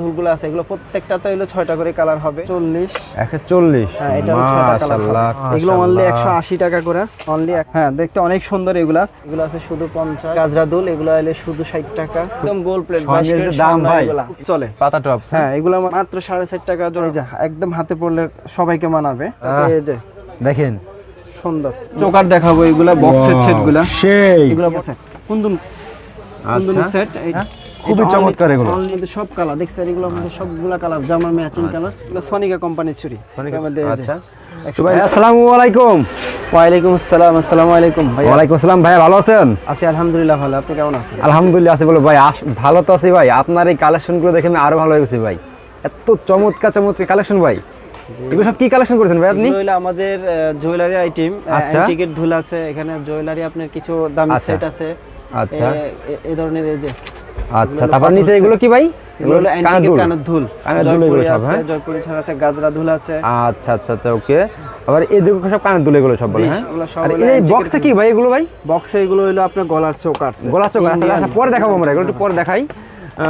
ধুলগুলো আছে এগুলো প্রত্যেকটাতে হলো ছয়টা করে কালার হবে। চল্লিশ। একশো চল্লিশ। হ্যাঁ এটা হলো ছয়টা কালার মাশাআল্লাহ, এগুলো অনলি একশো। আশি টাকা করে। অনলি হ্যাঁ দেখতে অনেক সুন্দর এগুলা। এগুলো আছে শুধু পঞ্চাশ। গাজরা দুল এগুলো এলে শুধু ষাট টাকা। একদম গোল প্লেট দাম ভাই। চলে। পাতা টপস হ্যাঁ? এগুলো মাত্র সাড়ে চার টাকা একদম হাতে পড়লে সবাইকে মানাবে। এই যে দেখেন। সুন্দর। চোকার দেখাবো এগুলা বক্সের সেটগুলা। সেই। এগুলো আছে। কুন্দুন কুন্দুন আচ্ছা। সেট খুবই চমৎকার এগুলো। সব কালার দেখছেন এগুলো আমাদের সবগুলা কালার জামা ম্যাচিং কালার। এগুলো সোনিকা কোম্পানির চুরি আমাদের এই আচ্ছা। ভাই আসসালামু আলাইকুম। ওয়ালাইকুম আসসালাম আসসালামু আলাইকুম। ভাই ওয়ালাইকুম আসসালাম ভাই ভালো আছেন? আছি আলহামদুলিল্লাহ ভালো। আপনি কেমন আছেন? আলহামদুলিল্লাহ আছি বলো। ভাই ভালো তো আছি ভাই। আপনার এই কালেকশনগুলো দেখে আমি আরও ভালো হয়ে গেছি ভাই। এত চমৎকার চমৎকার কালেকশন ভাই। এগুলো সব কি কালেকশন করেছেন ভাই আপনি? এগুলো আমাদের জুয়েলারি আইটেম। আচ্ছা। টিকেট ধুল আছে এখানে জুয়েলারি আপনার কিছু দামি আচ্ছা। সেট আছে। আচ্ছা। এই ধরনের এই যে আচ্ছা তারপর নিচে এগুলো কি ভাই? এগুলো হলো কানের দুল। কানের ধুল দুল এগুলো সব, আছে হ্যাঁ? জয়পুরি ছাড় আছে গাজরা দুল আছে। আচ্ছা আচ্ছা আচ্ছা ওকে। আবার এদিকে সব কানের দুল এগুলো সব বলে হ্যাঁ? আর এই বক্সে কি ভাই এগুলো ভাই? বক্সে এগুলো হলো আপনার গলার চোকার গলার চোকার আচ্ছা, পরে দেখাবো আমরা এগুলো একটু পরে দেখাই।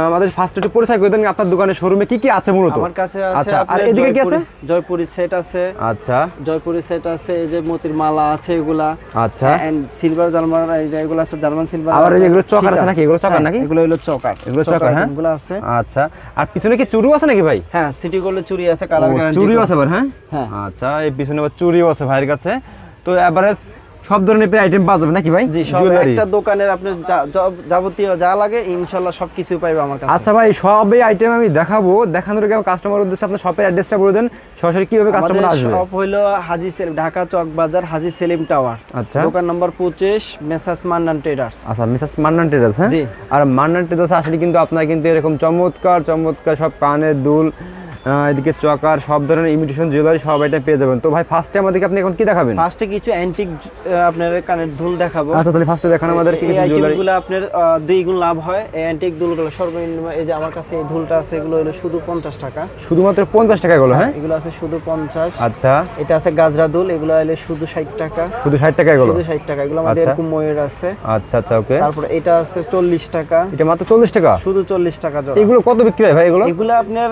আমাদের ফার্স্ট একটু পরিচয় করে দেন আপনার দোকানে শোরুমে কি কি আছে মূলত? আমার কাছে আছে আচ্ছা আর এদিকে কি আছে? জয়পুরি- সেট আছে। আচ্ছা। জয়পুরি সেট আছে এই যে মোতির মালা আছে এগুলা। আচ্ছা। এন্ড সিলভার জার্মান এই যে এগুলো আছে জার্মান সিলভার যে এগুলো চকার আছে নাকি? এগুলো চকার নাকি? এগুলো হলো চকার। এগুলো চকার, হ্যাঁ? এগুলো আছে। আচ্ছা। আর পিছনে কি চুরু আছে নাকি ভাই? হ্যাঁ সিটি গোল্ডে চুরি আছে কালার গ্যারান্টি চুরিও আছে আবার হ্যাঁ? হ্যাঁ। আচ্ছা এই পিছনে আবার চুরিও আছে ভাইয়ের কাছে। তো এভারেজ সব ধরনের প্রায় আইটেম পাওয়া যাবে নাকি ভাই? জি সব একটা দোকানের আপনি যাবতীয় যা লাগে ইনশাআল্লাহ সবকিছু পাইবে আমার কাছে। আচ্ছা ভাই সবই আইটেম আমি দেখাবো। দেখানোর আগে কাস্টমার উদ্দেশ্যে আপনার শপের অ্যাড্রেসটা বলে দেন। সরাসরি কীভাবে কাস্টমার আসবে? শপ হইল হাজি সেলিম ঢাকা চক বাজার হাজি সেলিম টাওয়ার। আচ্ছা। দোকান নম্বর পঁচিশ মেসাস মান্নান ট্রেডার্স। আচ্ছা মিসেস মান্নান ট্রেডার্স হ্যাঁ? জি। আর মান্নান ট্রেডার্স আসলে কিন্তু আপনার কিন্তু এরকম চমৎকার চমৎকার সব কানের দুল এদিকে চকার সব ধরনের ইমিটেশন জুয়েলারি সব আইটেম পেয়ে যাবেন। তো ভাই ফার্স্টে আমাদেরকে আপনি এখন কি দেখাবেন? ফার্স্টে কিছু অ্যান্টিক আপনার কানের দুল দেখাবো। আচ্ছা তাহলে ফার্স্টে দেখান আমাদের কি এই জুয়েলারি আইটেমগুলো আপনার দুই গুণ লাভ হয়। এই অ্যান্টিক দুলগুলো সর্বনিম্ন এই যে আমার কাছে এই দুলটা আছে এগুলো হলো শুধু পঞ্চাশ টাকা। শুধুমাত্র পঞ্চাশ টাকা গুলো হ্যাঁ? এগুলো আছে শুধু পঞ্চাশ। আচ্ছা। এটা আছে গাজরা দুল এগুলো হলে শুধু ষাট টাকা। শুধু ষাট টাকা গুলো শুধু ষাট টাকা এগুলো আমাদের আচ্ছা। এরকম ময়ূর আছে। আচ্ছা আচ্ছা ওকে। তারপর এটা আছে চল্লিশ টাকা। এটা মাত্র চল্লিশ টাকা? শুধু চল্লিশ টাকা জোড়া। এগুলো কত বিক্রি হয় ভাই এগুলো? এগুলো আপনার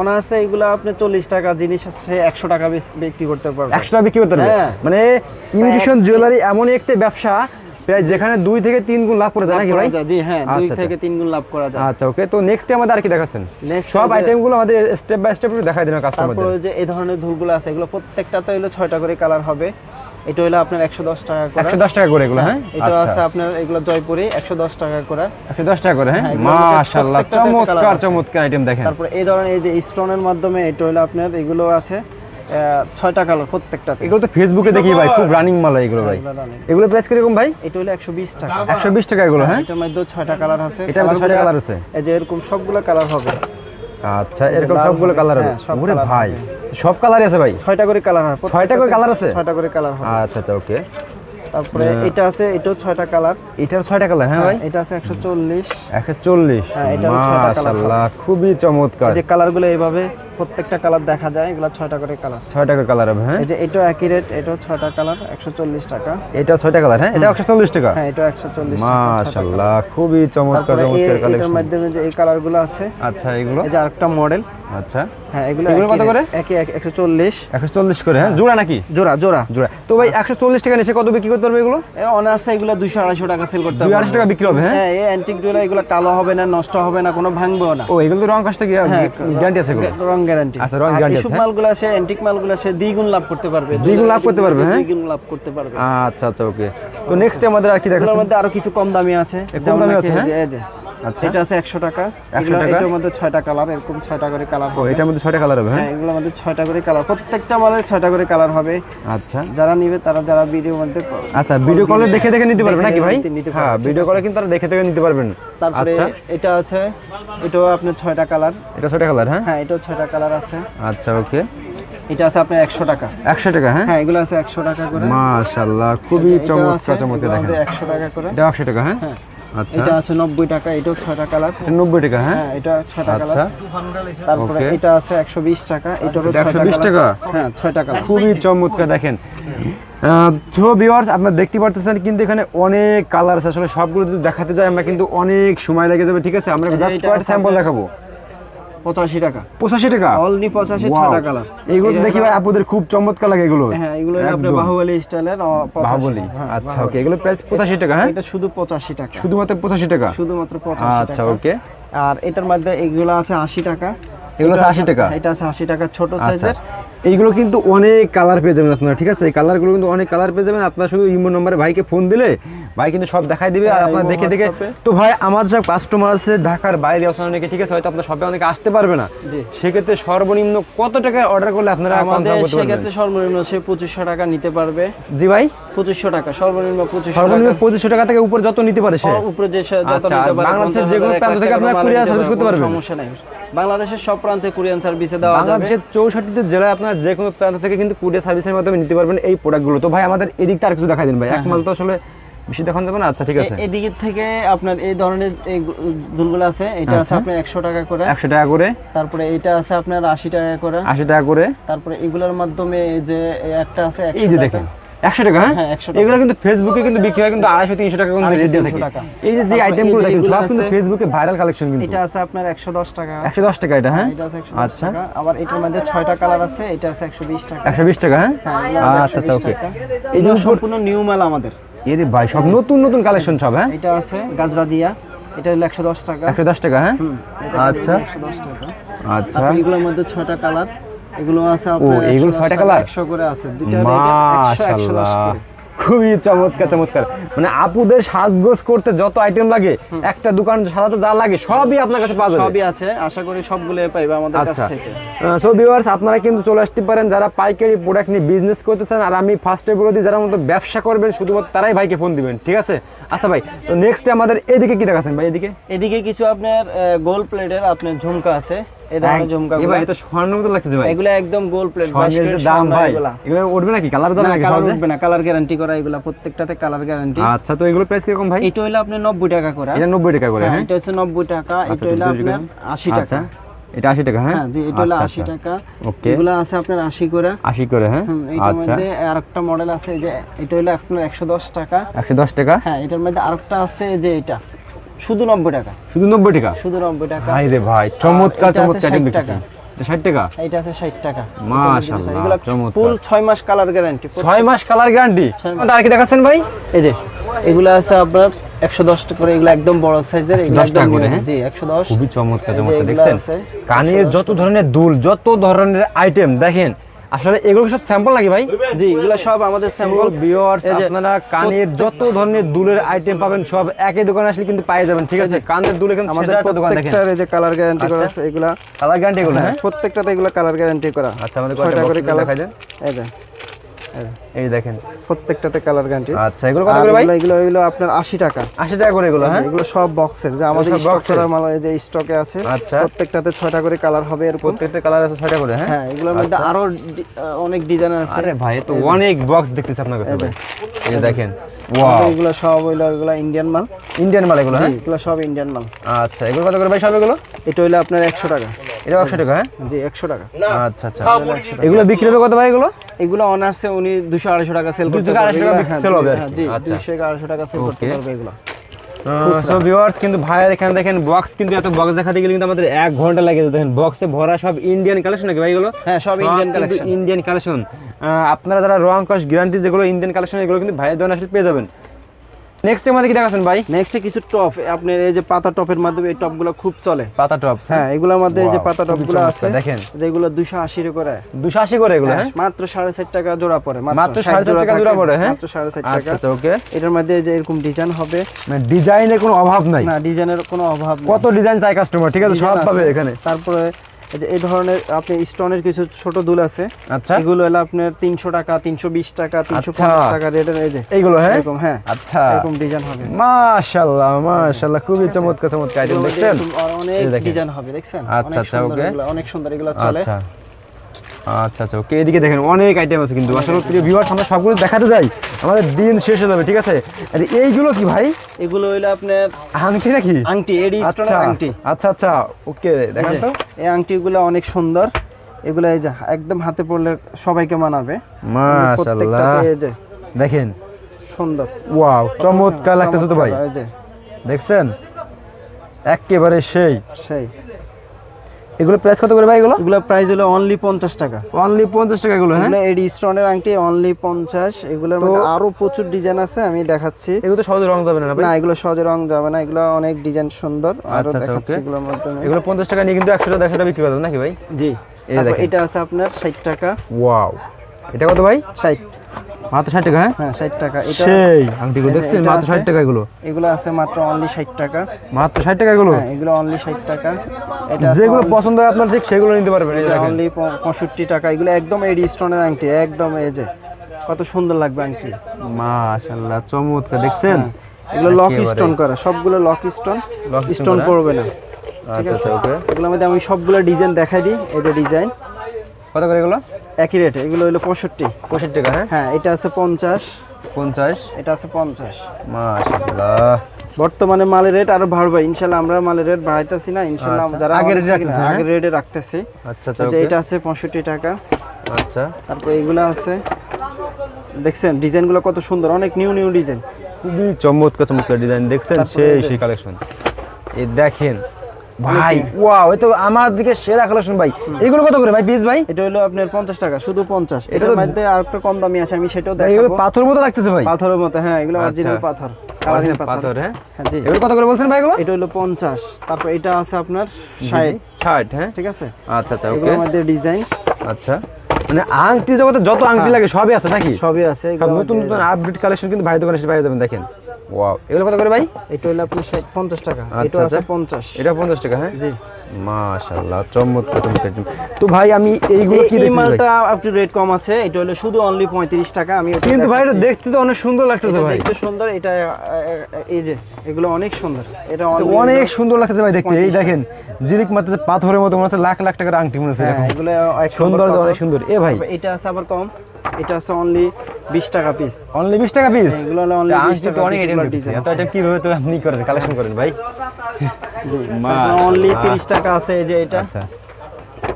অনার্সে এগুলো আপনি চল্লিশ টাকা জিনিস আছে একশো টাকা বিক্রি করতে পারবেন। একশো টাকা বিক্রি করতে পারবে হ্যাঁ। মানে ইমিটেশন জুয়েলারি এমন একটি ব্যবসা প্রায় যেখানে দুই থেকে তিন গুণ লাভ করে যায় নাকি ভাই? জি হ্যাঁ দুই আচ্ছা, থেকে তিন গুণ লাভ করা যায়। আচ্ছা ওকে তো নেক্সট আমাদের আর কি দেখাচ্ছেন? সব হচ্ছে- আইটেমগুলো আমাদের স্টেপ বাই স্টেপ দেখাই দিন তারপরে কাস্টমারদের যে এই ধরনের ধুলগুলো আছে এগুলো প্রত্যেকটাতে হলো ছয়টা করে কালার হবে। এটা হলো আপনার একশো দশ টাকা করে। একশো দশ টাকা করে এগুলো হ্যাঁ এটা আছে আচ্ছা আপনার এগুলো জয়পুরি একশো দশ টাকা করে। একশো দশ টাকা করে হ্যাঁ? হ্যাঁ, মাশাআল্লাহ চমৎকার চমৎকার আইটেম দেখেন। তারপরে এই ধরনের এই যে স্টোনের মাধ্যমে এটা হলো আপনার এগুলো আছে ছয়টা কালার প্রত্যেকটা এগুলো তো ফেসবুকে দেখি ভাই খুব রানিং মাল এগুলো ভাই। এগুলো প্রাইস কীরকম ভাই? এটা হলো একশো বিশ টাকা। একশো বিশ টাকা এগুলো হ্যাঁ? এটার মধ্যে ছয়টা কালার আছে। মধ্যে ছয়টা colour আছে? এই যে এরকম সবগুলো কালার হবে। আচ্ছা এরকম সবগুলো কালার হবে। হ্যাঁ, ভাই। সব কালার আছে ভাই? ছয়টা করে কালার আছে ছয়টা করে কালার আছে? ছয়টা করে কালার আচ্ছা আচ্ছা ওকে তারপরে এটা আছে এটাও ছয়টা কালার এটা ছয়টা কালার হ্যাঁ ভাই? এটা আছে একশো চল্লিশ। একশো চল্লিশ। হ্যাঁ, colour খুবই চমৎকার। যে কালারগুলো এইভাবে প্রত্যেকটা কালার দেখা যায় এগুলো ছয়টা করে কালার ছয় টাকা কালার হবে হ্যাঁ? এই যে এটাও একই রেট এটাও ছয়টা কালার একশো চল্লিশ টাকা। এটা ছয়টা কালার হ্যাঁ? এটা একশো চল্লিশ টাকা? হ্যাঁ এটাও একশো চল্লিশ ছয়টা। মাশাআল্লাহ খুবই চমৎকার চমৎকার কালেকশন মাধ্যমে যে এই কালারগুলো আছে আচ্ছা এগুলো? এই যে আরেকটা মডেল আচ্ছা। হ্যাঁ এগুলো এগুলো কত করে? একই করে হ্যাঁ? জোড়া নাকি? জোড়া জোড়া। জোড়া। তো ভাই একশো চল্লিশ টাকা নিচে কত বিক্রি করতে পারবে এগুলো? অনার্সে এগুলো দুইশো আড়াইশো টাকা সেল করতে হবে টাকা বিক্রি হবে হ্যাঁ? হ্যাঁ এই অ্যান্টিক জুয়েলারি এগুলো কালো হবে না নষ্ট হবে না কোনো ভাঙবেও না। ও এগুলো তো রং কি? হ্যাঁ, গ্যারান্টি আছে এগুলো? রং গ্যারান্টি আচ্ছা, রং গ্যারান্টি আছে, মালগুলো সে অ্যান্টিক মালগুলো আছে দ্বিগুণ লাভ করতে পারবে। দ্বিগুণ লাভ করতে পারবে, হ্যাঁ? দ্বিগুণ লাভ করতে পারবে। আচ্ছা আচ্ছা ওকে তো নেক্সট আমাদের আর কি দেখাচ্ছেন? মধ্যে আরও কিছু কম দামি আছে কম দামি আছে, এই যে- এই যে। আচ্ছা। এটা আছে একশো টাকা। 100 এগুলো- টাকা? এটার মধ্যে ছয়টা কালার এরকম ছয়টা করে কালার হবে। এটার মধ্যে ছয়টা কালার হবে হ্যাঁ? হ্যাঁ এগুলোর মধ্যে ছয়টা করে কালার প্রত্যেকটা মালের ছয়টা করে কালার হবে। আচ্ছা। যারা নিবে তারা যারা ভিডিওর মধ্যে আচ্ছা ভিডিও কলে দেখে দেখে নিতে পারবেন দেখে নাকি ভাই? হ্যাঁ ভিডিও কলে কিন্তু তারা দেখে দেখে নিতে পারবেন। তারপরে আচ্ছা। এটা আছে এটাও আপনার ছয়টা কালার এটা ছয়টা কালার হ্যাঁ? হ্যাঁ এটাও ছয়টা কালার আছে। আচ্ছা ওকে। এটা আছে আপনার একশো টাকা। একশো টাকা হ্যাঁ? হ্যাঁ এগুলো আছে একশো টাকা করে। মাশাআল্লাহ খুবই চমৎকার চমৎকার দেখেন। একশো টাকা করে। একশো টাকা হ্যাঁ? হ্যাঁ। এটা আছে নব্বই টাকা এটাও ছয়টা কালার। এটা নব্বই টাকা হ্যাঁ? হ্যাঁ এটা ছয়টা আচ্ছা। কালার। তারপরে এটা আছে একশো বিশ টাকা এটারও এটা ছয়টা 120 টাকা? হ্যাঁ ছয়টা কালার। খুবই চমৎকার দেখেন। তো ভিউয়ার্স আপনারা দেখতে পারতেছেন কিন্তু এখানে অনেক কালার আছে আসলে সবগুলো যদি দেখাতে যাই আমরা কিন্তু অনেক সময় লেগে যাবে ঠিক আছে? আমরা জাস্ট কয়েক স্যাম্পল দেখাবো। পঁচাশি টাকা। পঁচাশি টাকা? অনলি পঁচাশি Wow. ছটা কালার এগুলো দেখি ভাই আপনাদের খুব চমৎকার লাগে এগুলো। হ্যাঁ এগুলো আপনার। বাহুবলী স্টাইলের বাহুবলি। আচ্ছা ওকে এগুলো প্রাইস পঁচাশি টাকা হ্যাঁ? এটা শুধু পঁচাশি টাকা। শুধুমাত্র পঁচাশি টাকা? শুধুমাত্র পঁচাশি আচ্ছা ওকে আর এটার মধ্যে এগুলো আছে আশি টাকা। এগুলো আছে 80 টাকা? এটা আছে আশি টাকা ছোট আচ্ছা। সাইজের এইগুলো কিন্তু অনেক কালার পেয়ে যাবেন আপনারা ঠিক আছে? এই কালারগুলো কিন্তু অনেক কালার পেয়ে যাবেন। আপনারা শুধু ইমো নম্বরে ভাইকে ফোন দিলে ভাই কিন্তু সব দেখাই দিবে আর হ্যাঁ, আপনারা দেখে দেখে তো ভাই আমার সব কাস্টমার আছে ঢাকার বাইরে আছে অনেকে ঠিক আছে হয়তো আপনার শপে অনেকে আসতে পারবে না। সেক্ষেত্রে সর্বনিম্ন কত টাকা অর্ডার করলে আপনারা আমাদের সেক্ষেত্রে সর্বনিম্ন সে পঁচিশশো টাকা নিতে পারবে। জি ভাই? পঁচিশশো টাকা সর্বনিম্ন পঁচিশশো সর্বনিম্ন পঁচিশশো টাকা থেকে উপর যত নিতে পারে সে। উপরে যে যত আচ্ছা, নিতে পারে বাংলাদেশের যে কোনো প্রান্ত থেকে আপনারা নিতে service করতে পারবেন? সমস্যা নাই। বাংলাদেশের সব প্রান্তে কুরিয়ান সার্ভিসে দেওয়া যাবে। বাংলাদেশের চৌষট্টিতে জেলায় আপনার যে কোনো প্রান্ত থেকে কিন্তু কুরিয়ার সার্ভিসের মাধ্যমে নিতে পারবেন এই প্রোডাক্টগুলো তো ভাই আমাদের এদিকটা আর কিছু দেখাই দিন ভাই। হ্যাঁ, এক মাল তো আসলে বেশি দেখান যাবে না? আচ্ছা ঠিক আছে। এদিকে থেকে আপনার এই ধরনের এই দুলগুলো আছে এটা আছে আচ্ছা। আপনার একশো টাকা করে। একশো টাকা করে। তারপরে এটা আছে আপনার আশি টাকা করে। আশি টাকা করে। তারপরে এগুলোর মাধ্যমে যে একটা আছে এই যে দেখেন একশো টাকা হ্যাঁ? হ্যাঁ, 100। এগুলো কিন্তু ফেসবুকে কিন্তু বিক্রি হয় কিন্তু আড়াইশো তিনশো টাকা কিন্তু 250, রেট দিয়ে থাকে এই যে যে আইটেমগুলো দেখেন সব কিন্তু ফেসবুকে ভাইরাল কালেকশন কিন্তু। এটা আছে আপনার একশো দশ টাকা। একশো দশ টাকা এটা হ্যাঁ? একশো আচ্ছা। আবার এটার মধ্যে ছয়টা কালার আছে এটা আছে একশো বিশ টাকা। একশো বিশ টাকা হ্যাঁ? হ্যাঁ, আচ্ছা আচ্ছা ওকে। এই সম্পূর্ণ নিউ মাল আমাদের। এরে ভাই সব নতুন নতুন কালেকশন সব হ্যাঁ? এটা আছে গাজরা দিয়া। এটা হলো একশো দশ টাকা। একশো দশ টাকা হ্যাঁ? আচ্ছা। একশো দশ টাকা। আচ্ছা। এগুলোর মধ্যে ছয়টা কালার এগুলো আছে ও এগুলো ছয়টা কালার? 100 করে আছে। দুইটা একশো একশো দশ করে। খুবই চমৎকার চমৎকার। মানে আপুদের সাজগোজ করতে যত আইটেম লাগে একটা দোকান সাজাতে যা লাগে সবই আপনার কাছে পাওয়া যাবে। সবই আছে আশা করি সবগুলো পাইবে আমাদের কাছ আচ্ছা। থেকে। সো ভিউয়ার্স আপনারা কিন্তু চলে আসতে পারেন যারা পাইকারি প্রোডাক্ট নিয়ে বিজনেস করতে চান আর আমি ফার্স্টে বলে দিই যারা মতো ব্যবসা করবেন শুধুমাত্র তারাই ভাইকে ফোন দিবেন ঠিক আছে? আচ্ছা ভাই তো নেক্সট আমাদের এদিকে কি দেখাচ্ছেন ভাই এদিকে? এদিকে কিছু আপনার গোল প্লেটের আপনার ঝুমকা আছে। এই ধরনের ঝুমকা ভাই এটা স্বর্ণের মতো লাগতেছে ভাই। এগুলো একদম গোল প্লেট স্বর্ণের দাম ভাই এগুলো। উঠবে নাকি? কালার যাবে নাকি কালার উঠবে না কালার গ্যারান্টি করা এগুলা প্রত্যেকটাতে কালার গ্যারান্টি আচ্ছা তো এগুলো প্রাইস কীরকম ভাই? এটা হইল আপনার নব্বই টাকা করে। এটা টাকা করে হ্যাঁ হ্যাঁ? এটা হচ্ছে টাকা এটা হইল আপনার টাকা। আশি টাকা। এটা আশি টাকা হ্যাঁ? হ্যাঁ জি এটা হলো আচ্ছা, আচ্ছা। টাকা। ওকে। এগুলো আছে আপনার আশি করে। আশি করে হ্যাঁ? হুম, এটার আচ্ছা। মধ্যে আর মডেল আছে যে এটা হলো আপনার একশো দশ টাকা। একশো দশ টাকা? হ্যাঁ এটার মধ্যে আরেকটা আছে যে এটা। শুধু নব্বই টাকা। শুধু নব্বই টাকা? শুধু নব্বই টাকা। ভাই রে ভাই চমৎকার চমৎকার আইটেম দেখতেছি টাকা। এটা ষাট টাকা? এটা আছে ষাট টাকা। মাশাআল্লাহ, চমৎকার। ফুল ছয় মাস কালার গ্যারান্টি। মাস কালার গ্যারান্টি? আর কি দেখাচ্ছেন ভাই? এই যে এগুলো আছে আপনার টাকা করে এগুলো একদম বড় সাইজের এগুলো 10 টাকা একদম করে, হ্যাঁ? জি খুবই চমৎকার চমৎকার দেখছেন? কানের যত ধরনের দুল যত ধরনের আইটেম দেখেন আসলে এগুলো সব স্যাম্পল নাকি ভাই? জি এগুলো সব আমাদের স্যাম্পল ভিউয়ার্স আপনারা কানের যত ধরনের দুলের আইটেম পাবেন সব একই দোকানে আসলে কিন্তু পেয়ে যাবেন ঠিক আছে? কানের দুলে কিন্তু আমাদের একটা দোকান দেখেন। এই যে কালার গ্যারান্টি করা আচ্ছা। আছে এগুলা কালার গ্যারান্টি এগুলো হ্যাঁ প্রত্যেকটাতে এগুলো কালার গ্যারান্টি করা। আচ্ছা আমাদের কয়টা করে কালার দেখাই দেন এই যে। এই দেখেন প্রত্যেকটাতে কালার গ্যারান্টি আচ্ছা এগুলো কত করে ভাই? এগুলো এগুলো আপনার আশি টাকা। আশি টাকা করে এগুলো হ্যাঁ এগুলো সব বক্সের যে আমাদের স্টক box-এর? মাল এই যে স্টকে আছে আচ্ছা। প্রত্যেকটাতে ছয়টা করে কালার হবে এরকম। প্রত্যেকটা কালার আছে ছয়টা করে হ্যাঁ? হ্যাঁ এগুলোর মধ্যে আরও অনেক ডিজাইন আছে। আরে ভাই তো অনেক বক্স দেখতেছি আপনার কাছে ভাই। এই দেখেন ওয়াও এগুলো সব হইল এগুলো ইন্ডিয়ান মাল। ইন্ডিয়ান মাল এগুলো হ্যাঁ? এগুলো সব ইন্ডিয়ান মাল। আচ্ছা এগুলো কত করে ভাই সব এগুলো? এটা হইল আপনার একশো টাকা। এটা একশো টাকা হ্যাঁ? জি একশো টাকা। আচ্ছা আচ্ছা। এগুলো বিক্রি হবে কত ভাই এগুলো? এগুলো অনার্সে উনি 200 250 টাকা সেল করতে 200 পারবে আড়াইশো টাকা এগুলো, হ্যাঁ, হবে আর হ্যাঁ, কি। জি আচ্ছা। টাকা সেল করতে পারবে এগুলো। ভিউয়ার্স কিন্তু ভাইয়ের এখানে দেখেন বক্স কিন্তু এত বক্স দেখাতে গেলে কিন্তু আমাদের এক ঘণ্টা লাগে। দেখেন বক্সে ভরা সব ইন্ডিয়ান কালেকশন নাকি ভাই এগুলো? হ্যাঁ সব ইন্ডিয়ান কালেকশন ইন্ডিয়ান কালেকশন আপনারা যারা রং কস গ্যারান্টি যেগুলো ইন্ডিয়ান কালেকশন এগুলো কিন্তু ভাইয়ের দোকানে আসলে পেয়ে যাবেন। নেক্সট আমাদের কি দেখাচ্ছেন ভাই? নেক্সট কিছু টপ আপনার এই যে পাতা টপের মাধ্যমে এই টপগুলো খুব চলে। পাতা টপ হ্যাঁ? এগুলোর মধ্যে এই যে পাতা টপগুলো আছে দেখেন। যেগুলো দুশো আশি করে দুশো আশি করে এগুলো হ্যাঁ মাত্র সাড়ে চার টাকা জোড়া পড়ে মাত্র 60 সাড়ে চার টাকা জোড়া পড়ে, হ্যাঁ? মাত্র সাড়ে চার আচ্ছা টাকা। আচ্ছা ওকে। এটার মধ্যে এই যে এরকম ডিজাইন হবে। মানে ডিজাইনের কোনো অভাব নাই? না ডিজাইনের কোনো অভাব নেই। কত ডিজাইন চাই কাস্টমার ঠিক আছে? সব পাবে এখানে। তারপরে যে এই ধরনের আপনি স্টোনের কিছু ছোট দুল আছে আচ্ছা। এগুলো হলো আপনার তিনশো টাকা তিনশো বিশ টাকা তিনশো আচ্ছা। পঞ্চাশ টাকা রেটের এই যে। এইগুলো হ্যাঁ? এরকম হ্যাঁ। আচ্ছা। এরকম ডিজাইন হবে। মাশাআল্লাহ মাশাআল্লাহ খুবই চমৎকার চমৎকার আইটেম দেখছেন? আর অনেক ডিজাইন হবে দেখছেন? আচ্ছা, আচ্ছা, ওকে। অনেক সুন্দর এগুলো চলে। আচ্ছা। আচ্ছা আচ্ছা ওকে এদিকে দেখেন অনেক আইটেম আছে কিন্তু। আসলে প্রিয় ভিউয়ার্স আমরা সবগুলো দেখাতে যাই আমাদের দিন শেষ হয়ে যাবে ঠিক আছে? আর এইগুলো কি ভাই? এগুলো হইল আপনার আংটি নাকি? আংটি এডি আচ্ছা আংটি। আচ্ছা আচ্ছা ওকে দেখেন তো। এই আংটিগুলো অনেক সুন্দর। এগুলো এই যে একদম হাতে পড়লে সবাইকে মানাবে। মাশাআল্লাহ। এই যে দেখেন। সুন্দর। ওয়াও চমৎকার লাগতেছে তো ভাই। যে। দেখছেন? একেবারে সেই। সেই। এগুলো প্রাইস কত করে ভাই এগুলো? এগুলো প্রাইস হলো অনলি পঞ্চাশ টাকা। অনলি পঞ্চাশ টাকা এগুলো হ্যাঁ? এডি স্টোনের আংটি অনলি পঞ্চাশ। এগুলোর মধ্যে আরও প্রচুর ডিজাইন আছে আমি দেখাচ্ছি। এগুলো তো সহজে রং যাবে না ভাই? না এগুলো সহজে রং যাবে না এগুলো অনেক ডিজাইন সুন্দর। আরও আচ্ছা, আচ্ছা, দেখাচ্ছি এগুলোর মধ্যে এগুলো পঞ্চাশ টাকা নিয়ে কিন্তু একশো টাকা একশো টাকা বিক্রি করবেন নাকি ভাই? জি। এটা আছে আপনার ষাট টাকা। ওয়াও এটা কত ভাই? ষাট। মাত্র ষাট টাকা হ্যাঁ? হ্যাঁ ষাট টাকা। এটা সেই আংটিগুলো দেখছেন? মাত্র ষাট আছে। টাকা এগুলো? এগুলো আছে মাত্র অনলি ষাট টাকা। মাত্র ষাট টাকা এগুলো? হ্যাঁ এগুলো অনলি ষাট টাকা। এটা যেগুলো পছন্দ হয় আপনার ঠিক সেগুলো নিতে পারবেন অনলি পঁয়ষট্টি টাকা। এগুলো একদম এডি স্টোনের আংটি একদম এই যে। কত সুন্দর লাগবে আংটি। মাশাআল্লাহ চমৎকার দেখছেন? এগুলো লক স্টোন করা সবগুলো লক স্টোন stone স্টোন? পড়বে না। আচ্ছা আচ্ছা ওকে এগুলোর মধ্যে আমি সবগুলো ডিজাইন দেখাই দিই এই যে ডিজাইন কত করে এগুলো? একই রেট এগুলো হলো পঁয়ষট্টি। পঁয়ষট্টি টাকা হ্যাঁ? হ্যাঁ এটা আছে পঞ্চাশ। পঞ্চাশ? এটা আছে পঞ্চাশ। মাশাআল্লাহ। বর্তমানে মালের রেট আরও বাড়বে। ইনশাল্লাহ আমরা মালের রেট বাড়াইতেছি না। ইনশাল্লাহ আচ্ছা, যারা আগের আমাদের rate আগের রেটে রাখতেছি। আচ্ছা আচ্ছা এটা আছে পঁয়ষট্টি টাকা। আচ্ছা। তারপর এগুলো আছে। দেখছেন ডিজাইনগুলো কত সুন্দর। অনেক নিউ নিউ ডিজাইন খুবই চমৎকার চমৎকার ডিজাইন দেখছেন সেই সেই কালেকশন এই দেখেন ভাই ওয়াও এ তো আমার দিকে সেরা কালেকশন ভাই। এগুলো কত করে ভাই পিস ভাই? এটা হলো আপনার পঞ্চাশ টাকা শুধু পঞ্চাশ। এটা এটার মধ্যে আর একটা কম দামি আছে আমি সেটাও ভাই, এগুলো পাথর মতো লাগতেছে ভাই। পাথরের মতো হ্যাঁ এগুলো আচ্ছা। অরিজিনাল পাথর কালারিং Original পাথর। পাথর হ্যাঁ? হ্যাঁ জি। এগুলো কত করে বলছেন ভাই এগুলো? এটা হলো পঞ্চাশ তারপর এটা আছে আপনার ষাট। ষাট হ্যাঁ? ঠিক আছে? আচ্ছা আচ্ছা ওকে এগুলোর মধ্যে ডিজাইন আচ্ছা। মানে আংটি জগতে যত আংটি লাগে সবই আছে নাকি? সবই আছে সব নতুন নতুন আপডেট কালেকশন কিন্তু ভাই দোকানে এসে পাই যাবেন দেখেন। ওয়াও এগুলো কত করে ভাই? এটা হলো আপনার ষাট পঞ্চাশ টাকা। এটা আচ্ছা, আছে আচ্ছা। পঞ্চাশ। এটা পঞ্চাশ টাকা হ্যাঁ? জি। মাশাআল্লাহ চমৎকার তো ভাই আমি এইগুলো কি এই মালটা রেট কম আছে এটা হলো শুধু অনলি পঁয়ত্রিশ টাকা আমি কিন্তু ভাই এটা দেখতে তো অনেক সুন্দর লাগতেছে ভাই। দেখতে সুন্দর এটা এই যে এগুলো অনেক সুন্দর। এটা অনেক সুন্দর লাগতেছে ভাই দেখতে। এই দেখেন জিরিক মাত্রাতে পাথরের মতো মনে হচ্ছে লাখ লাখ টাকার আংটি মনে হচ্ছে হ্যাঁ এগুলো সুন্দর অনেক সুন্দর। এ ভাই। এটা আছে আবার কম এটা আছে অনলি বিশ টাকা পিস অনলি বিশ টাকা পিস এগুলো হলো অনলি বিশ আংটি তো টাকা অনেক এত কীভাবে তো আপনি করেন? কালেকশন করেন ভাই। অনলি মাশাআল্লাহ। তিরিশ টাকা আছে এই যে এটা। আচ্ছা।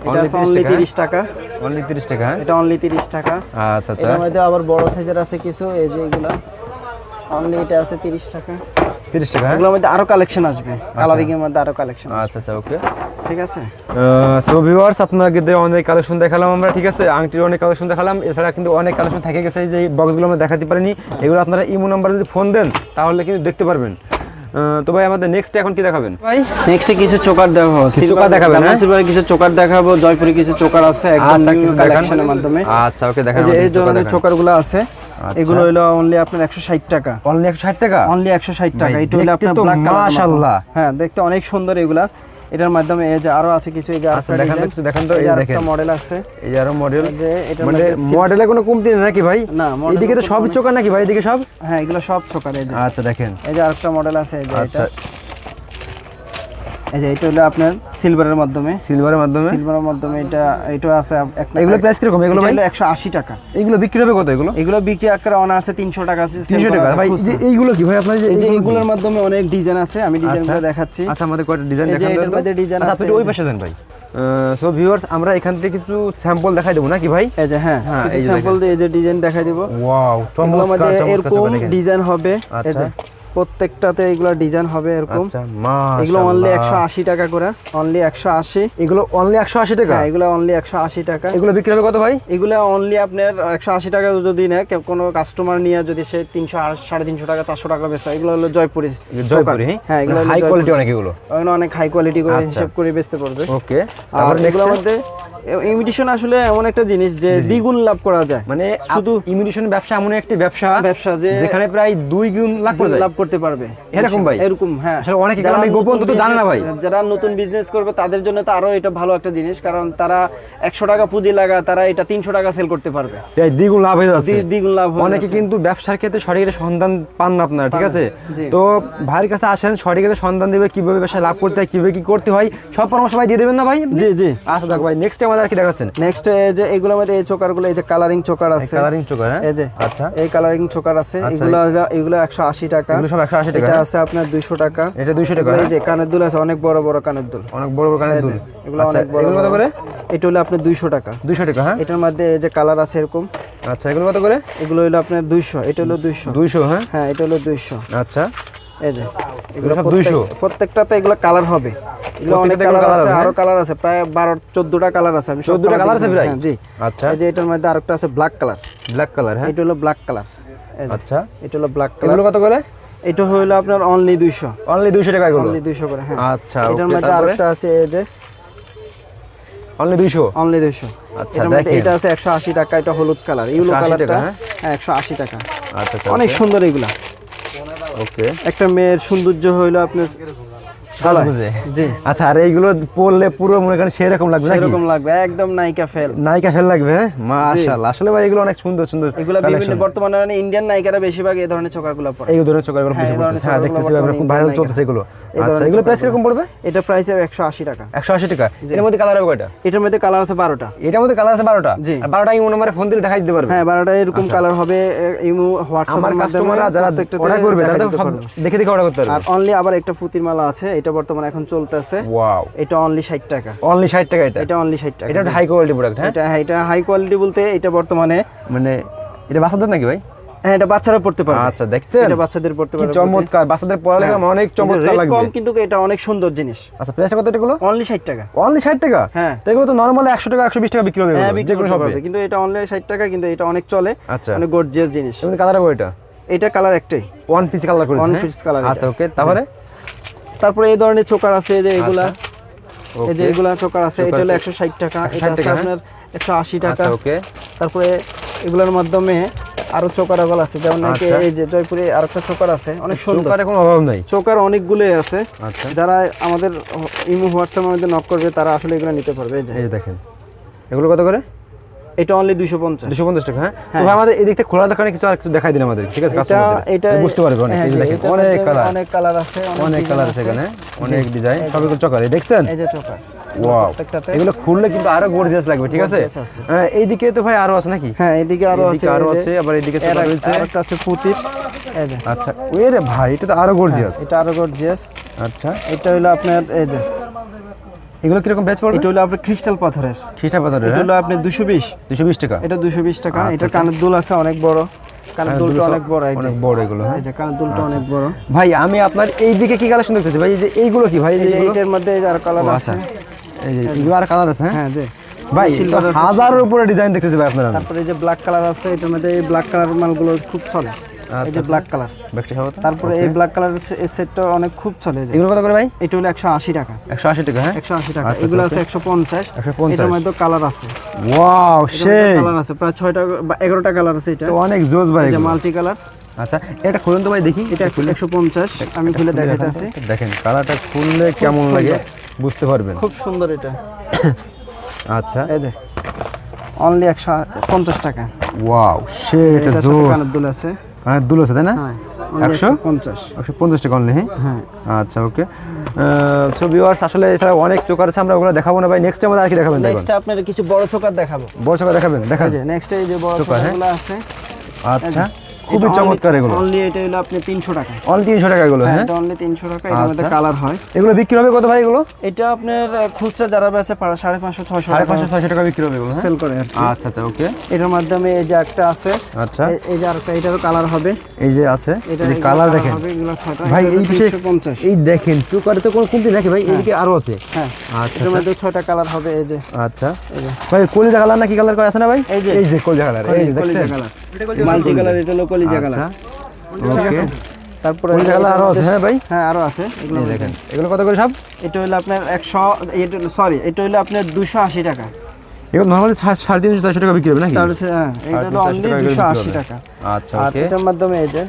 এটা অনলি তিরিশ টাকা? অনলি তিরিশ টাকা হ্যাঁ? এটা অনলি তিরিশ টাকা। আচ্ছা আচ্ছা। এর মধ্যে আবার বড় সাইজের আছে কিছু এই যে এগুলা। অনলি এটা আছে তিরিশ টাকা। তিরিশ টাকা হ্যাঁ? এগুলোর মধ্যে আরও কালেকশন আসবে। কালারিং এর মধ্যে আরও কালেকশন আচ্ছা আচ্ছা ওকে ঠিক আছে? সো ভিউয়ার্স আপনাদের অনেক কালেকশন দেখালাম আমরা ঠিক আছে? আংটির অনেক কালেকশন দেখালাম এছাড়া কিন্তু অনেক কালেকশন থেকে গেছে যে বক্সগুলো আমরা দেখাতে পারিনি। এগুলো আপনারা ইমো নাম্বার যদি ফোন দেন তাহলে কিন্তু দেখতে পারবেন। তো ভাই আমাদের নেক্সট এখন কি দেখাবেন? ভাই। নেক্সটে কিছু চোকার দেখাবো। চোকার দেখাবেন, হ্যাঁ? সিলভার কিছু চোকার দেখাবো। জয়পুরি কিছু চোকার আছে একদম আচ্ছা নিউ কালেকশনের মাধ্যমে। আচ্ছা ওকে দেখান এই যে ধরনের চোকারগুলো আছে। এগুলো হলো অনলি আপনার একশো ষাট টাকা। অনলি একশো ষাট টাকা? অনলি একশো ষাট টাকা। ভাই, এটা হলো দেখতে আপনার ব্ল্যাক কালার মাশাআল্লাহ। হ্যাঁ দেখতে অনেক সুন্দর এগুলা। এটার মাধ্যমে এই যে আরও আছে কিছু এই যে আচ্ছা, দেখেন একটু দেখেন তো, এই যে একটা মডেল আছে। এই যে আরও মডেল যে এটা মানে মডেলে কোনো কমতি নেই নাকি ভাই? না, এদিকে তো সব চোকার নাকি ভাই? এদিকে সব? হ্যাঁ এগুলো সব চোকার এই যে। আচ্ছা দেখেন। এই যে আরেকটা মডেল আছে এই যে আচ্ছা। এটা। এই যে এটা হলো আপনার সিলভারের মাধ্যমে। সিলভারের মাধ্যমে? সিলভারের মাধ্যমে এটা এটা আছে একটা এগুলো প্রাইস কীরকম? এগুলো ভাই? একশো আশি টাকা। এগুলো বিক্রি হবে কত এগুলো? এগুলো বিক্রি আকারে আছে তিনশো টাকা আছে sell তিনশো করা টাকা। ভাই যে এইগুলো কি ভাই আপনার যে এই যে এইগুলো এগুলোর কি? মাধ্যমে অনেক ডিজাইন আছে আমি ডিজাইনগুলো দেখাচ্ছি। আচ্ছা আমাদের কয়টা ডিজাইন দেখান মধ্যে design আচ্ছা আছে, আপনি ওই পাশে দেন ভাই। সো ভিউয়ার্স আমরা এখান থেকে কিছু স্যাম্পল দেখাই দেবো নাকি ভাই? এই যে হ্যাঁ কিছু স্যাম্পল দিয়ে এই যে ডিজাইন দেখাই দিব। ওয়াও এরকম ডিজাইন ডিজাইন হবে? এই আচ্ছা। যে প্রত্যেকটাতে এগুলো ডিজাইন হবে এরকম। আচ্ছা এগুলো অনলি একশো আশি টাকা করে অনলি একশো আশি। এগুলো অনলি 180 টাকা? হ্যাঁ এগুলো অনলি একশো আশি টাকা। এগুলো বিক্রি হবে কত ভাই? এগুলো অনলি আপনার একশো আশি টাকা যদি নেয় কেউ কোনো কাস্টমার নিয়ে যদি সে তিনশো সাড়ে তিনশো টাকা চারশো টাকা বেচে এগুলো হলো জয়পুরি জয়পুরি হ্যাঁ? এগুলো হাই কোয়ালিটি অনেক এগুলো। অনেক হাই কোয়ালিটি করে আচ্ছা। হিসাব করে বেচতে পারবে। ওকে আর এগুলোর মধ্যে ইমিটেশন আসলে এমন একটা জিনিস যে দ্বিগুণ লাভ করা যায়। মানে শুধু ইমিউনিশন ব্যবসা এমন একটি ব্যবসা ব্যবসা যে যেখানে প্রায় দুই গুণ লাভ করে লাভ করতে পারবে। এরকম ভাই? এরকম হ্যাঁ। অনেকে গ্রামে গোপন তথ্য জানে না ভাই। যারা নতুন বিজনেস করবে তাদের জন্য তো আরও এটা ভালো একটা জিনিস কারণ তারা একশো টাকা পুঁজি লাগা তারা এটা তিনশো টাকা সেল করতে পারবে। এই দ্বিগুণ লাভ হয়ে যাচ্ছে। দ্বিগুণ লাভ অনেকে কিন্তু ব্যবসার ক্ষেত্রে সঠিক সন্ধান পান না আপনারা ঠিক আছে? তো ভাইয়ের কাছে আসেন সঠিক সন্ধান দেবে কীভাবে ব্যবসা লাভ করতে হয় কীভাবে কি করতে হয় সব পরামর্শ ভাই দিয়ে দেবেন না ভাই? জি জি। আচ্ছা দেখ ভাই নেক্সট আমাদের আর কি দেখাচ্ছেন? নেক্সট যে এগুলোর মধ্যে এই চোকারগুলো এই যে কালারিং চোকার আছে। কালারিং চোকার হ্যাঁ? এই যে আচ্ছা। এই কালারিং চোকার আছে আচ্ছা, এগুলো এগুলো একশো আশি টাকা। এগুলো সব 180 টাকা, এটা হ্যাঁ? আছে আপনার দুইশো টাকা। এটা 200 টাকা, এই হ্যাঁ? যে কানের দুল আছে অনেক বড় বড় কানের দুল। অনেক বড় বড় কানের দুল। এগুলো আচ্ছা অনেক বড় এগুলো কত করে? এটা হলো আপনার দুইশো টাকা। 200 টাকা হ্যাঁ? এটার মধ্যে এই যে কালার আছে এরকম। আচ্ছা এগুলো কত করে? এগুলো হলো আপনার দুইশো এটা হলো দুইশো। 200 হ্যাঁ? হ্যাঁ এটা হলো দুইশো। আচ্ছা। এই যে এগুলো সব 200? প্রত্যেকটাতে এগুলো কালার হবে। এগুলো অনেক কালার আছে আরও কালার আছে প্রায় বারো চোদ্দটা কালার আছে আমি 14টা colour colour আছে প্রায়? হ্যাঁ, জি। আচ্ছা। এই যে এটার মধ্যে আরেকটা আছে ব্ল্যাক কালার ব্ল্যাক কালার হ্যাঁ? এটা হলো ব্ল্যাক কালার আচ্ছা। এটা হলো ব্ল্যাক এগুলো কালার কত করে? এটা হলো আপনার অনলি দুইশো। অনলি দুইশো টাকা এগুলো অনলি দুইশো করে হ্যাঁ। আচ্ছা এটার মধ্যে আরেকটা আছে এই যে। অনলি দুইশো? অনলি দুইশো। আচ্ছা, এটার মধ্যে দেখেন। এটা আছে একশো আশি টাকা এটা হলুদ কালার। ইউলো 180 কালারটা হ্যাঁ? হ্যাঁ একশো আশি টাকা। আচ্ছা আচ্ছা অনেক সুন্দর এগুলা। ওকে। একটা মেয়ের সৌন্দর্য হলো আপনার জি। আচ্ছা আর এইগুলো পরলে পুরো মনে করেন সেরকম লাগবে সেরকম লাগবে একদম নায়িকা ফেল। নায়িকা ফেল লাগবে হ্যাঁ? মাশাআল্লাহ। আসলে ভাই এগুলো অনেক সুন্দর সুন্দর এগুলা বিভিন্ন বর্তমানে মানে ইন্ডিয়ান নায়িকারা বেশিরভাগ এই ধরনের চোকারগুলো পরে। এই ধরনের চোখগুলো হ্যাঁ। হ্যাঁ দেখতেছি ভাইরাল চলতেছে এগুলো। এই আচ্ছা ধরনের এগুলো প্রাইস কীরকম পড়বে? এটা প্রাইস একশো আশি টাকা। একশো আশি টাকা। এর মধ্যে কালার হবে কয়টা? এটার মধ্যে কালার আছে এটার মধ্যে কালার আছে বারোটা? জি। আর বারোটা ইমো নাম্বারে ফোন দিলে দেখাই দিতে পারবে। হ্যাঁ বারোটা এরকম কালার হবে ইমো হোয়াটসঅ্যাপ আমার কাস্টমাররা যারা অর্ডার করবে তারা তো দেখে দেখে অর্ডার করতে আর অনলি আবার একটা ফুতির মালা আছে এটা বর্তমানে এখন চলতেছে। ওয়াও এটা অনলি ষাট টাকা। অনলি ষাট টাকা এটা? এটা অনলি ষাট টাকা এটা হাই কোয়ালিটি প্রোডাক্ট হ্যাঁ? এটা হ্যাঁ এটা হাই কোয়ালিটি বলতে এটা বর্তমানে মানে এটা বাচ্চাদের নাকি ভাই? হ্যাঁ এটা বাচ্চারা পড়তে পারবে। আচ্ছা দেখছেন? এটা বাচ্চাদের পড়তে কি চমৎকার বাচ্চাদের পড়ালেখা হ্যাঁ। অনেক চমৎকার লাগবে। কম কিন্তু এটা অনেক সুন্দর জিনিস। আচ্ছা প্রাইসটা কত এগুলো? অনলি টাকা। অনলি ষাট টাকা? হ্যাঁ। তো এগুলো তো নর্মাল একশো টাকা একশো বিশ টাকা বিক্রি হবে হ্যাঁ বিক্রি কিন্তু এটা অনলি টাকা কিন্তু এটা অনেক চলে। আচ্ছা। অনেক গর্জিয়াস জিনিস। এমনি কালার হবে এটা? এটা কালার একটাই। ওয়ান পিস কালার করেছে হ্যাঁ? আচ্ছা ওকে তারপরে? তারপরে এই ধরনের চোকার আছে এই যে এগুলা। এই যে এগুলা চোকার আছে এটা হলো আছে। একশো ষাট টাকা এটা আছে হ্যাঁ? আপনার একশো আশি টাকা। আচ্ছা ওকে তারপরে এগুলোর মাধ্যমে আরও চোকার আগল আছে যেমন নাকি আচ্ছা। এই যে জয়পুরে আরেকটা চোকার আছে অনেক সুন্দর। চোকারে কোনো অভাব নাই? চোকার অনেকগুলোই আছে। আচ্ছা। যারা আমাদের ইমো হোয়াটসঅ্যাপের মধ্যে নক করবে তারা আসলে এগুলো নিতে পারবে এই দেখেন। এগুলো কত করে? এটা অনলি দুইশো পঞ্চাশ। দুশো পঞ্চাশ টাকা হ্যাঁ? তো হ্যাঁ। আমাদের এদিক থেকে খোলা দোকানে কিছু আর কিছু দেখাই দিন আমাদের ঠিক আছে এটা এটা বুঝতে পারবে অনেক হ্যাঁ এই দেখেন অনেক কালার অনেক কালার আছে অনেক কালার আছে এখানে অনেক ডিজাইন সবগুলো চকার দেখছেন? এই যে চোকার। প্রত্যেকটাতে। এগুলো খুললে কিন্তু আরও গর্জিয়াস লাগবে ঠিক আছে? হ্যাঁ এইদিকে তো ভাই আরও আছে নাকি? হ্যাঁ এদিকে আরও আছে আরও আছে আবার এদিকে এর চোকার এক- আছে পুতির আচ্ছা ওই রে ভাই এটা তো আরও গর্জিয়াস এটা আরও গর্জিয়াস আচ্ছা। এটা হলো আপনার এই যে। এগুলো কীরকম বেচ পড়বে? এটা হলো আপনার ক্রিস্টাল পাথরের। খিটা পাথরের এটা হলো আপনার দুশো বিশ। টাকা। এটা টাকা। আচ্ছা, এটা কানের দুল আছে অনেক বড়। কানের হ্যাঁ, দুলটা অনেক বড় এই অনেক বড় এগুলো হ্যাঁ? যে কানের দুলটা অনেক বড়। ভাই আমি আপনার এই দিকে কি কালেকশন দেখতেছি? ভাই এই যে এইগুলো কি ভাই? এই যে এই এইটার মধ্যে আর কালার আছে। আচ্ছা। এই যে এগুলো আর কালার আছে হ্যাঁ? হ্যাঁ ভাই হাজারের উপরে ডিজাইন দেখতেছি ভাই আপনারা। তারপরে এই যে ব্ল্যাক কালার আছে এটার মধ্যে এই ব্ল্যাক কালার মালগুলো খুব চলে। এই যে ব্ল্যাক কালার ব্যাগটা সহ তো। তারপরে এই ব্ল্যাক কালার এই সেটটা অনেক খুব চলে যায় এগুলো কত করে ভাই? এটা হলো একশো আশি টাকা। একশো আশি টাকা হ্যাঁ? টাকা। আচ্ছা, এগুলো আচ্ছা, আছে একশো পঞ্চাশ। 150 এটার মধ্যে কালার আছে। ওয়াও সেই কালার আছে। প্রায় ছয়টা বা এগারোটা কালার আছে এটা। অনেক জোস ভাই মাল্টি কালার আচ্ছা এটা খুলুন তো ভাই দেখি। এটা একশো পঞ্চাশ। আমি খুলে দেখাইতেছি। দেখেন। কালারটা খুললে কেমন লাগে? বুঝতে পারবেন। খুব সুন্দর এটা। আচ্ছা। এই যে অনলি একশো পঞ্চাশ টাকা। ওয়াও সে এটা কানের দুল আছে। হ্যাঁ দুল আছে তাই না? হ্যাঁ একশো? পঞ্চাশ। একশো পঞ্চাশ টাকা অনলি হ্যাঁ? হ্যাঁ। আচ্ছা ওকে সো ভিউয়ার্স আসলে এছাড়া অনেক চোকার আছে আমরা ওগুলো দেখাবো না ভাই। নেক্সট টাইম আর কি দেখাবেন দেখুন। নেক্সট আপনার কিছু বড় চোকার দেখাবো। বড় চোকার দেখাবেন দেখা এই যে নেক্সট এই যে বড়? চোকারগুলো আছে। আচ্ছা। খুবই চমৎকার এগুলো। অনলি এটা হলো আপনি তিনশো টাকা। অনলি তিনশো টাকা এগুলো হ্যাঁ এটা অনলি তিনশো টাকা এটার মধ্যে আচ্ছা। কালার হয়। এগুলো বিক্রি হবে কত ভাই এগুলো? এটা আপনার খুচরা যারা পাঁচশো ছয়শো সাড়ে টাকা পাঁচশো ছয়শো টাকা বিক্রি হবে এগুলো হ্যাঁ? সেল করে আচ্ছা আচ্ছা ওকে। এটার মাধ্যমে এই যে একটা আছে আচ্ছা। এই- যে আরেকটা এটারও কালার হবে। এই যে আছে এই কালার দেখেন। ভাই এই পিছে পঞ্চাশ। এই দেখেন চোকারে তো কোন কমতি নাকি ভাই? এইদিকে আরও আছে। হ্যাঁ। আচ্ছা এটার মধ্যে ছয়টা কালার হবে এই যে। আচ্ছা। ভাই কলিজা কালার না কি কালার করে আছে না ভাই? এই যে। এই যে কলিজা কালার এই যে কালার মাল্টি কালার এটা হলো কলিজা কালার আচ্ছা। ঠিক আছে? তারপরে কালার আরও আছে হ্যাঁ ভাই? হ্যাঁ আরও আছে। এগুলো দেখেন। এগুলো। কত করে সব? এটা হলো আপনার একশো এটা সরি এটা হলো আপনার দুশো আশি টাকা। এগুলো নরমালি সাড়ে তিনশো টাকা বিক্রি হবে নাকি? হ্যাঁ এটা হলো অনলি টাকা করে দুশো বিক্রি আশি হবে। টাকা। আচ্ছা আর এটার মাধ্যমে এই যে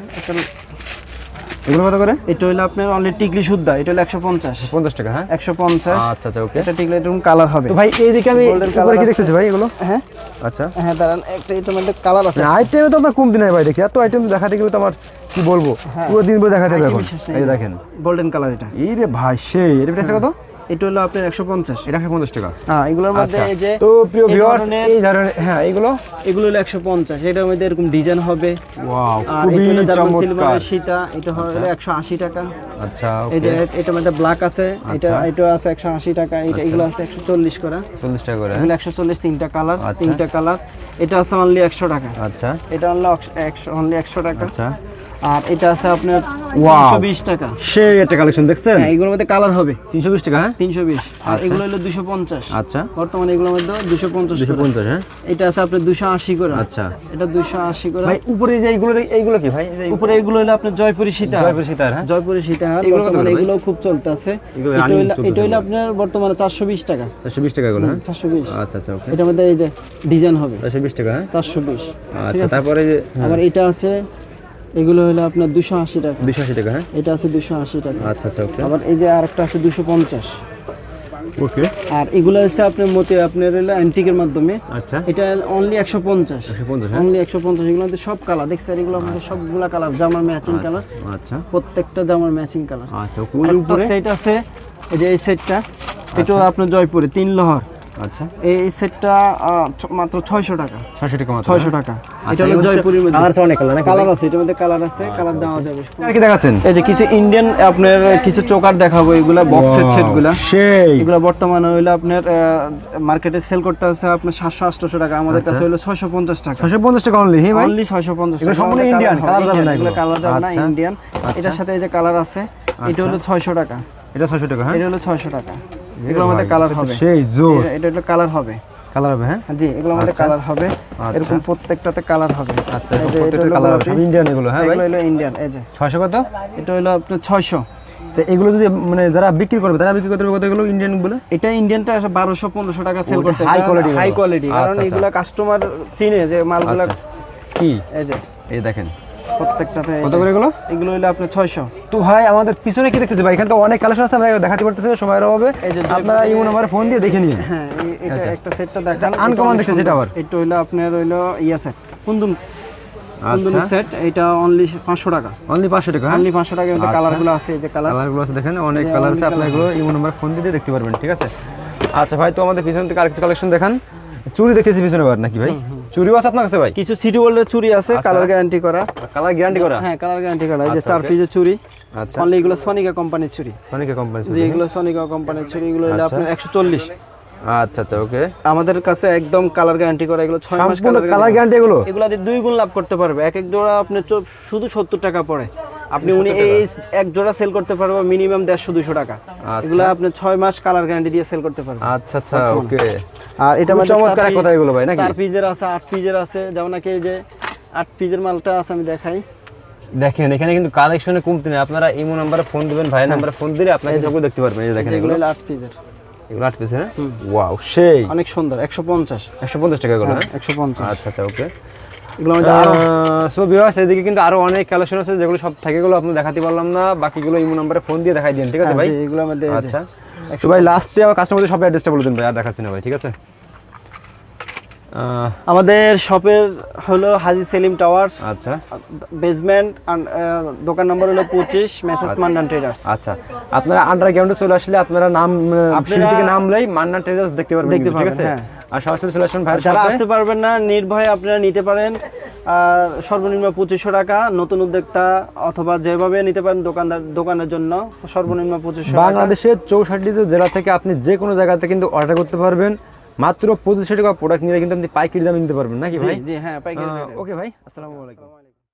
এগুলো কত করে? এটা হলো আপনার অনলি টিকলি শুদ্ধা এটা হলো একশো পঞ্চাশ। পঞ্চাশ টাকা হ্যাঁ? একশো পঞ্চাশ। আচ্ছা আচ্ছা ওকে। এটা টিকলি এরকম কালার হবে। তো ভাই এইদিকে আমি উপরে কি। দেখতেছি ভাই এগুলো? হ্যাঁ। আচ্ছা। হ্যাঁ দাঁড়ান একটা এটার মধ্যে কালার আছে। আইটেমে তো আপনার কমতি নাই ভাই দেখি। এত আইটেম দেখাতে গেলে তো আমার কি বলব? হ্যাঁ। পুরো দিন ভরে দেখাতে হবে এখন। এই দেখেন। গোল্ডেন কালার এটা। এই রে ভাই সেই এটা প্রাইস কত? এটা হলো আপনার একশো পঞ্চাশ এটা একশো পঞ্চাশ টাকা। হ্যাঁ এগুলোর মধ্যে আচ্ছা। এই যে তো প্রিয় ভিউয়ার্স এই ধরনের হ্যাঁ এগুলো? এগুলো হলো একশো পঞ্চাশ এটার মধ্যে এরকম ডিজাইন হবে। ওয়াও খুবই চমৎকার। সীতা এটা হলো একশো আশি টাকা। আচ্ছা এই যে ওকে মধ্যে ব্ল্যাক আছে এটা আচ্ছা। এটা আছে একশো আশি টাকা এটা এগুলো আছে একশো চল্লিশ করে। চল্লিশ টাকা করে। এগুলো একশো তিনটা কালার আচ্ছা। তিনটা কালার এটা আছে অনলি একশো টাকা। আচ্ছা। এটা অনলি একশো অনলি একশো টাকা। আচ্ছা। আর এটা আছে আপনার Wow. তিনশো বিশ টাকা। সেই একটা কালেকশন দেখছেন? হ্যাঁ এগুলোর মধ্যে কালার হবে। তিনশো বিশ টাকা হ্যাঁ? তিনশো বিশ। আর এগুলো হলো দুশো পঞ্চাশ। আচ্ছা। বর্তমানে এগুলোর মধ্যে দুশো পঞ্চাশ দুশো পঞ্চাশ হ্যাঁ? এটা আছে আপনার দুশো আশি করে। আচ্ছা। এটা দুশো আশি করে। ভাই উপরে যে এইগুলো এইগুলো কি ভাই? উপরে এগুলো হলো আপনার জয়পুরি সীতা জয়পুর সীতার হ্যাঁ? জয়পুরি সীতাহার এগুলো বর্তমানে এগুলো খুব চলতেছে। এটা হলো-। আপনার বর্তমানে চারশো বিশ টাকা। গুলো হ্যাঁ? আচ্ছা আচ্ছা ওকে। এটার মধ্যে এই যে ডিজাইন হবে। চারশো বিশ টাকা হ্যাঁ? চারশো বিশ। আচ্ছা তারপরে আবার এটা আছে এগুলো হলো আপনার দুশো আশি টাকা। দুশো আশি টাকা হ্যাঁ? এটা আছে দুশো আশি টাকা। আচ্ছা আচ্ছা ওকে। আবার এই যে আরেকটা আছে দুশো পঞ্চাশ। ওকে আর এগুলো হচ্ছে আপনার মতে আপনার হলো অ্যান্টিকের মাধ্যমে। আচ্ছা। এটা অনলি একশো পঞ্চাশ। পঞ্চাশ হ্যাঁ। অনলি একশো পঞ্চাশ এগুলো সব কালার দেখছেন এগুলো আমাদের সবগুলা কালার জামার ম্যাচিং কালার আচ্ছা। প্রত্যেকটা জামার ম্যাচিং কালার আচ্ছা ওই উপরে? সেট আছে এই যে এই সেটটা এটাও আপনার জয়পুরে তিন লহর। আচ্ছা। এই সেটটা মাত্র ছয়শো টাকা। ছয়শো টাকা মাত্র ছয়শো টাকা। আচ্ছা, এটা হলো জয়পুরের মধ্যে। কালার তো অনেক কালার কালার আছে এটার মধ্যে কালার আছে কালার দেওয়া যাবে। আর কি দেখাচ্ছেন? এই যে কিছু ইন্ডিয়ান আপনার কিছু চোকার দেখাবো এগুলা বক্সের সেটগুলা। সেই। এগুলো বর্তমানে হইল আপনার মার্কেটে সেল করতে আছে আপনার সাতশো আটশো টাকা আমাদের কাছে হইল ছয়শো পঞ্চাশ টাকা। ছয়শো পঞ্চাশ টাকা অনলি হ্যাঁ ভাই? অনলি ছয়শো পঞ্চাশ এগুলো টাকা সম্পূর্ণ colour colour যাবে না এগুলো? কালার যাবে না আচ্ছা, ইন্ডিয়ান এটার সাথে এই যে কালার আছে এটা হলো ছয়শো টাকা। এটা ছয়শো টাকা হ্যাঁ? এটা হলো ছয়শো টাকা। এগুলো আমাদের কালার হবে। সেই জোর। এটা- এটা কালার হবে। কালার হবে হ্যাঁ? জি এগুলো আমাদের আচ্ছা। কালার হবে। আচ্ছা। এরকম প্রত্যেকটাতে কালার হবে। আচ্ছা প্রত্যেকটা কালার সব ইন্ডিয়ান এগুলো হ্যাঁ ভাই? এগুলো হলো ইন্ডিয়ান এই যে। ছয়শো কত? এটা হলো আপনার ছয়শো। তো এগুলো যদি মানে যারা বিক্রি করবে তারা বিক্রি করতে কত এগুলো ইন্ডিয়ানগুলো? এটা ইন্ডিয়ানটা আসলে বারোশো পনেরোশো টাকা সেল করতে high quality হাই কোয়ালিটি কারণ আচ্ছা, আচ্ছা। এগুলো কাস্টমার চিনে যে মালগুলো আচ্ছা। কি? এই যে। এই দেখেন। প্রত্যেকটাতে কত করে এগুলো? এগুলো হলো আপনার ছয়শো। তো ভাই আমাদের পিছনে কি দেখতেছি? ভাই এখানে তো অনেক কালেকশন আছে আমরা দেখাতে পারতেছি না, সময়ের অভাবে। আপনারা নাম্বারে ফোন দিয়ে দেখে নিন। হ্যাঁ এটা আচ্ছা। একটা সেটটা দেখান। দেখতেছি এটা আবার। এটা হইল আপনার হইল ইয়া সেট কুন্দুম কুন্দুম সেট এটা অনলি পাঁচশো টাকা। অনলি পাঁচশো টাকা? অনলি পাঁচশো টাকার মধ্যে আচ্ছা। কালারগুলো আছে এই যে কালার কালারগুলো আছে দেখেন অনেক কালার আছে অনেক এগুলো ইমো নাম্বার ফোন দিয়ে দেখতে পারবেন ঠিক আছে? আচ্ছা ভাই তো আমাদের পিছন থেকে আরেকটা কালেকশন দেখান। চুরি দেখতেছি পিছনে আবার নাকি ভাই? চুরিও আছে আপনার কাছে ভাই? কিছু সিটি ওয়ার্ল্ডের চুরি আছে কালার গ্যারান্টি করা। কালার গ্যারান্টি করা? হ্যাঁ কালার গ্যারান্টি করা। এই যে আচ্ছা, চার. পিসের চুরি আচ্ছা। অনলি এগুলো সোনিকা কোম্পানির চুরি। অনেকে কোম্পানি যে এগুলো সোনিকা কোম্পানির চুরি এগুলো হলো আচ্ছা। আপনার একশো চল্লিশ। আচ্ছা আচ্ছা ওকে আমাদের কাছে একদম কালার গ্যারান্টি করা এগুলো ছয় মাস কালার গ্যারান্টি এগুলো? এগুলো দিয়ে দুই গুণ লাভ করতে পারবে। এক এক জোড়া আপনি শুধু সত্তর টাকা পড়ে। আপনি উনি এই এক জোড়া সেল করতে পারবে মিনিমাম দেড়শো দুশো টাকা এগুলো আপনি ছয় মাস কালার গ্যারান্টি দিয়ে সেল করতে পারবেন। আচ্ছা আচ্ছা ওকে আর এটা খুব চমৎকার এক কথা এগুলো ভাই নাকি? চার পিজের আছে আট পিজের আছে। যেমন নাকি এই যে আট পিজের মালটা আছে আমি দেখাই। দেখেন এখানে কিন্তু কালেকশনে কমতি নেই। আপনারা ইমো নাম্বারে ফোন দিবেন ভাই নাম্বারে ফোন দিলে আপনাকে সবগুলো দেখতে পারবেন এই দেখেন এগুলো। আট পিজের এগুলো আট পিস হ্যাঁ? ওয়াও সেই। অনেক সুন্দর একশো পঞ্চাশ। একশো পঞ্চাশ টাকা এগুলো হ্যাঁ? একশো পঞ্চাশ। আচ্ছা আচ্ছা ওকে এগুলো সো ভিউয়ার্স এদিকে কিন্তু আরও অনেক কালেকশন আছে যেগুলো সব থাকে গুলো আপনি দেখাতে পারলাম না। বাকিগুলো ইমো নম্বরে ফোন দিয়ে দেখাই দিন ঠিক আছে হ্যাঁ, ভাই? জি, এগুলো আমাদের আচ্ছা। তো ভাই লাস্টে আমার কাস্টমারদের সব অ্যাড্রেসটা বলে দিন ভাই আর দেখাচ্ছি না ভাই ঠিক আছে? আমাদের শপের হলো হাজি সেলিম টাওয়ার আচ্ছা। বেসমেন্ট দোকান নম্বর হলো পঁচিশ মেসেজ মান্ডান ট্রেডার্স আচ্ছা। আপনারা আন্ডারগ্রাউন্ডে চলে আসলে আপনারা নাম সিঁড়ি থেকে নামলেই মান্না ট্রেডার্স দেখতে পারবেন দেখতে ঠিক আছে? হ্যাঁ। আর সরাসরি চলে আসবেন ভাইয়ের যারা আসতে পারবেন না নির্ভয়ে আপনারা নিতে পারেন সর্বনিম্ন পঁচিশশো টাকা নতুন উদ্যোক্তা অথবা যেভাবে নিতে পারেন দোকানদার দোকানের জন্য সর্বনিম্ন পঁচিশশো বাংলাদেশের চৌষট্টি জেলা থেকে আপনি যে কোনো জায়গাতে কিন্তু অর্ডার করতে পারবেন। মাত্র পঁচিশশো টাকা প্রোডাক্ট নিলে কিন্তু আপনি পাইকারি দামে নিতে পারবেন নাকি ভাই? জি হ্যাঁ পাইকারি ওকে ভাই আসসালামু আলাইকুম।